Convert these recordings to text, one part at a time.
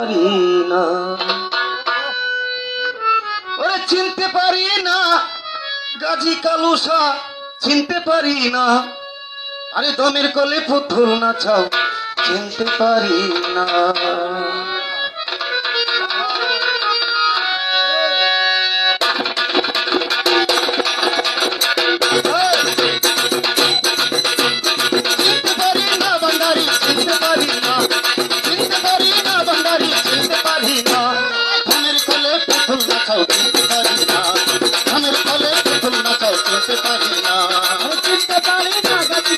পারি না ওরে চিনতে পারি না গাজী কালুসা, চিনতে পারি না আরে দমের কলে পুতুল নাচাও, চিনতে পারি না নাচাও চিনতে পারি না ধানের নাচাও চিনতে পারি না। চিনতে পারি না গাছি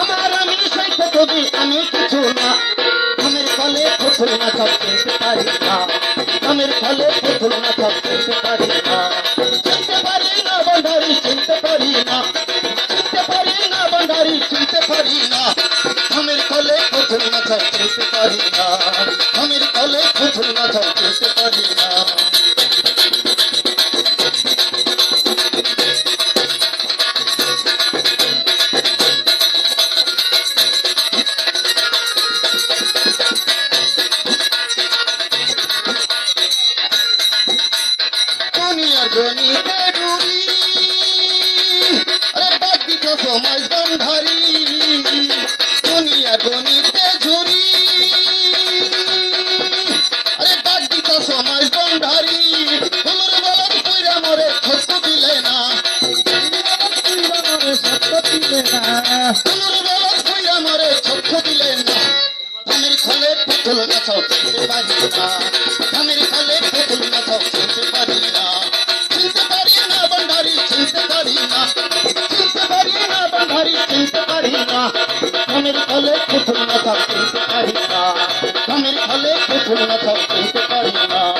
আমার আমি সত্য তুমি আমি কিছু না আমার ফলে পুতুল না চিনতে পারি না আমের ফলে পুতুল না সব পারি না চিনতে পারি না বন্ধারি চিনতে পারি না পারি না। আমের ফলে পুতুল সব চিনতে পারি না। আমের ফলে পুতুল সব চিনতে পারি না। দিত সমাজ গণিতে ঝুরি। আরে বাদ দিত সমাজ বন্ধারি তোমার বলত কইরা মরে খস্ত দিলে না। তোমার বলত কইরা মরে চক্ষ দিলে না। ধামের খলে পুতুল নাচাও চিনতে পারি না। ধামের খলে পুতুল নাচাও চিনতে পারি না। চিনতে পারি না বন্ধারি চিনতে পারি না। চিনতে পারি না বন্ধারি চিনতে পারি না। ধামের ফলে পুতুল না থাকতে পারি না। ধামের ফলে পুতুল না থাকতে পারি না।